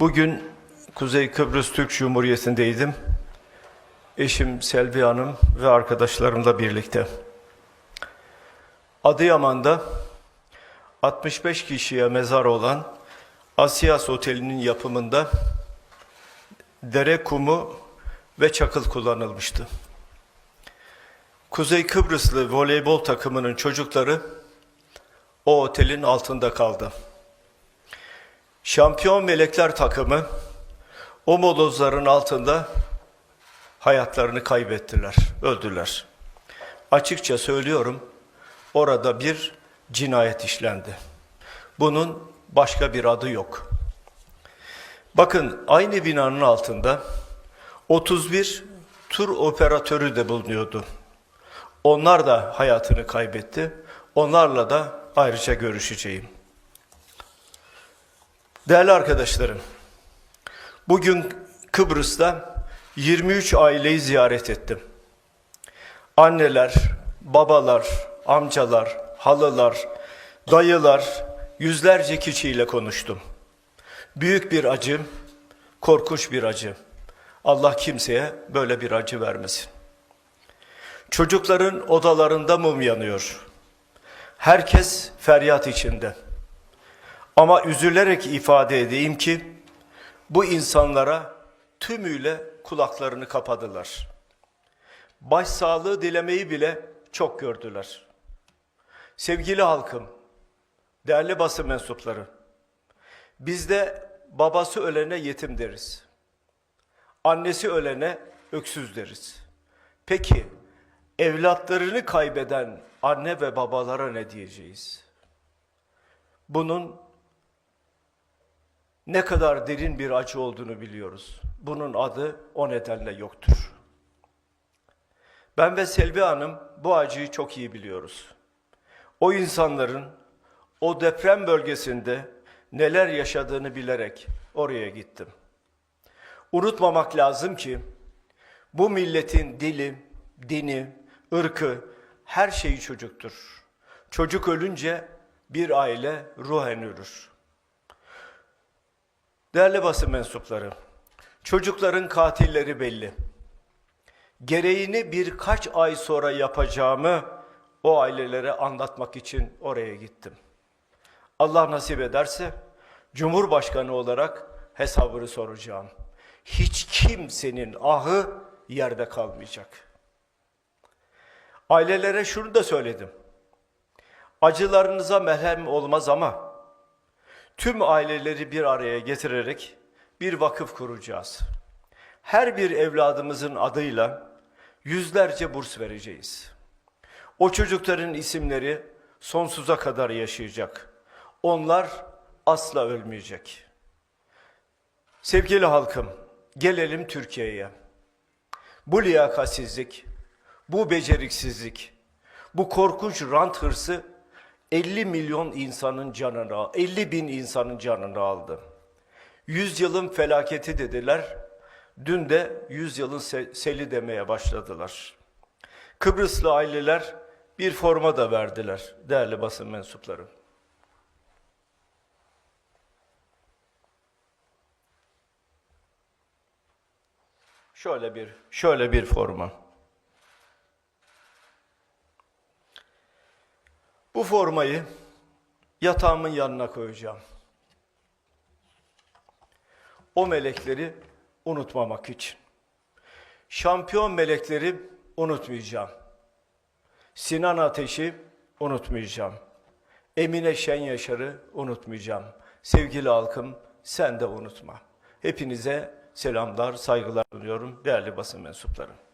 Bugün Kuzey Kıbrıs Türk Cumhuriyeti'ndeydim. Eşim Selvi Hanım ve arkadaşlarımla birlikte. Adıyaman'da 65 kişiye mezar olan Asiyas Oteli'nin yapımında dere kumu ve çakıl kullanılmıştı. Kuzey Kıbrıslı voleybol takımının çocukları o otelin altında kaldı. Şampiyon Melekler takımı o molozların altında hayatlarını kaybettiler, öldüler. Açıkça söylüyorum, orada bir cinayet işlendi. Bunun başka bir adı yok. Bakın aynı binanın altında 31 tur operatörü de bulunuyordu. Onlar da hayatını kaybetti. Onlarla da ayrıca görüşeceğim. Değerli arkadaşlarım, bugün Kıbrıs'ta 23 aileyi ziyaret ettim. Anneler, babalar, amcalar, halılar, dayılar, yüzlerce kişiyle konuştum. Büyük bir acı, korkunç bir acı. Allah kimseye böyle bir acı vermesin. Çocukların odalarında mum yanıyor. Herkes feryat içinde. Ama üzülerek ifade edeyim ki bu insanlara tümüyle kulaklarını kapadılar. Başsağlığı dilemeyi bile çok gördüler. Sevgili halkım, değerli basın mensupları, bizde babası ölene yetim deriz. Annesi ölene öksüz deriz. Peki evlatlarını kaybeden anne ve babalara ne diyeceğiz? Bunun ne kadar derin bir acı olduğunu biliyoruz. Bunun adı o nedenle yoktur. Ben ve Selvi Hanım bu acıyı çok iyi biliyoruz. O insanların o deprem bölgesinde neler yaşadığını bilerek oraya gittim. Unutmamak lazım ki bu milletin dili, dini, ırkı, her şeyi çocuktur. Çocuk ölünce bir aile ruhen ölür. Değerli basın mensupları, çocukların katilleri belli. Gereğini birkaç ay sonra yapacağımı o ailelere anlatmak için oraya gittim. Allah nasip ederse Cumhurbaşkanı olarak hesabını soracağım. Hiç kimsenin ahı yerde kalmayacak. Ailelere şunu da söyledim. Acılarınıza merhem olmaz ama tüm aileleri bir araya getirerek bir vakıf kuracağız. Her bir evladımızın adıyla yüzlerce burs vereceğiz. O çocukların isimleri sonsuza kadar yaşayacak. Onlar asla ölmeyecek. Sevgili halkım, gelelim Türkiye'ye. Bu liyakatsizlik, bu beceriksizlik, bu korkunç rant hırsı 50 milyon insanın canını, 50 bin insanın canını aldı. 100 yılın felaketi dediler. Dün de 100 yılın se- seli demeye başladılar. Kıbrıslı aileler bir forma da verdiler değerli basın mensupları. Şöyle bir şöyle bir forma. Bu formayı yatağımın yanına koyacağım. O melekleri unutmamak için. Şampiyon melekleri unutmayacağım. Sinan Ateş'i unutmayacağım. Emine Şen Yaşar'ı unutmayacağım. Sevgili halkım sen de unutma. Hepinize selamlar, saygılar sunuyorum değerli basın mensupları.